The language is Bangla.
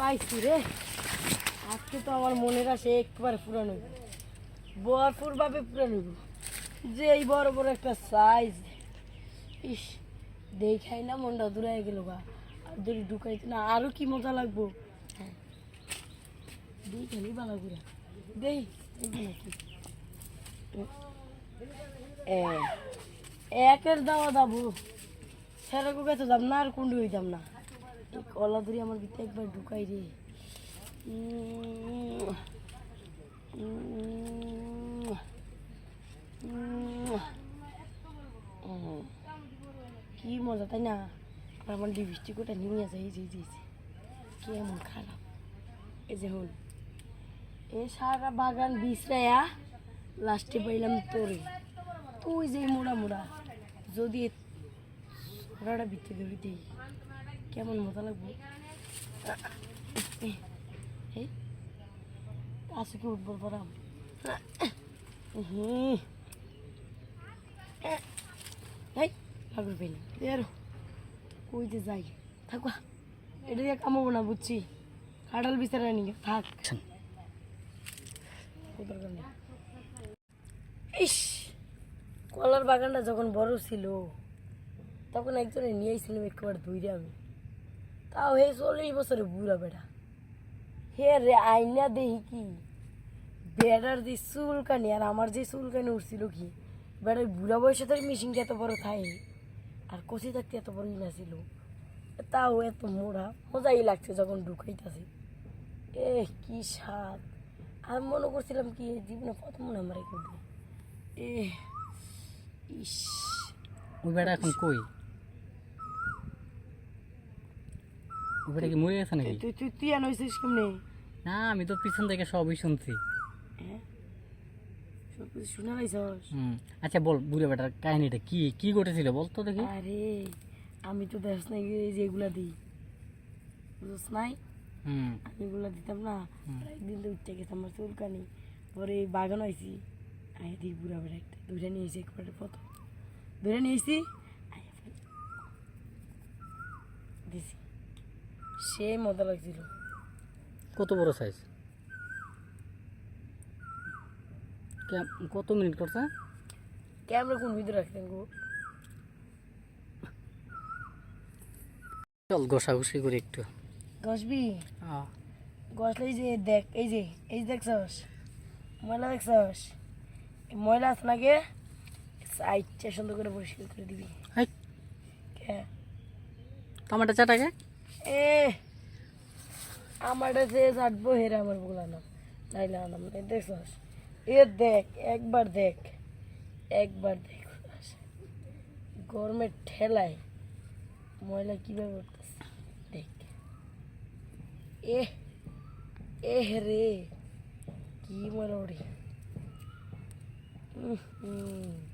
পাইছি রে। আজকে তো আমার মনের আসে একবার পুরান হইব। ভরপুর ভাবে পুরান যে এই বড় বড় একটা সাইজ ইস, দেখাই না, মনটা দূরে গেল গা। যদি ঢুকাইতে না, আরও কি মজা লাগবো? হ্যাঁ। দেই নাকি। এ, একের দাওয়া দাবো। সেরকম তো দাম না, আর কুন্ডি হইতাম না। এই কলা ধরে আমার ভিতরে একবার ঢুকাই রে। কি মজা, তাই না? আর আমার লিপস্টিক ওটা নিয়ে যায় এই যে, এই কেমন খারাপ। এই যে, হল। এ সারা বাগান বিছরাইয়া লাস্টে পাইলাম তোরে। তুই যে মোড়া মোড়া, যদি ওরাটা ভিতরে ধরে দিই। কেমন মজা লাগবে? এই আসে কি উঠবো পরাম হুম এই লাগবে পেন এর কই যে যাই? থাকুয়া এটা দিয়ে কামাবো না বুঝছি। কাটাল বিচারা নিয়ে থাক। কারণে? ইস কলার বাগানটা যখন বড় ছিল তখন একজনে নিয়ে আইছিলাম একবার ধুইরে আমি। তাও হে চল্লিশ বছরে বুড়া বেড়া হে রে আইনা দেখি কি? বেড়ার যে চুলকানি আর আমার যে চুলকানি উঠছিল কি? বেড়ার বুড়া বয়সে তো মিশিংটা এত বড় থাই। আর কষি থাকতে এত বড় ইনা ছিল। তাও এত মোড়া মজাই লাগছে যখন ঢুকাইতাছে। এ কি স্বাদ। আমি মনে করছিলাম কি জীবনে প্রথম মনে আমার এ ইস। ওই বেটা এখন কই? বেটা কি মরে গেছে নাকি? তুই তুই তুই আন হয়েছিস কেমনে? না আমি তো পিছন থেকে সবই শুনছি। হ্যাঁ সব কিছু শুনে লাইছস? হুম। আচ্ছা বল বুড়ে বেটার কাহিনীটা কি? কি ঘটেছিল বল তো দেখি। আরে আমি তো দেখ নাই এই যে এগুলা দিই। বুঝছ নাই? হুম। আমি এগুলা দিতাম না। একদিন তো উঠতে গেছে আমার চুলকানি। পরে বাগান হয়েছি আয় দিই বুড়া বেড়া একটা ধরে নিয়ে এসে একবারে প্রথম। ধরে নিয়ে এসেছি। দিছি সে মজা লাগছিল। কত বড় সাইজ কত মিনিট করছে? ক্যামেরা কোন ভিতরে রাখতেন গো? চল ঘষাঘষি করি একটু। গসবি আহ, গসলে এই যে দেখ এই যে এই দেখছস? ময়লা দেখছস? ময়লা আছে নাকি সাইডটা সুন্দর করে পরিষ্কার করে দিবি। কে? টমেটো চাটাকে এ আমার সে চাটবো হেরে আমার বলা না। নাইলে আনাম নাই দেখছস? এ দেখ একবার দেখ একবার দেখ। গরমের ঠেলায় ময়লা কীভাবে উঠতেছে? দেখ। এ এ রে কি ময়লা ওঠে উম, হুম।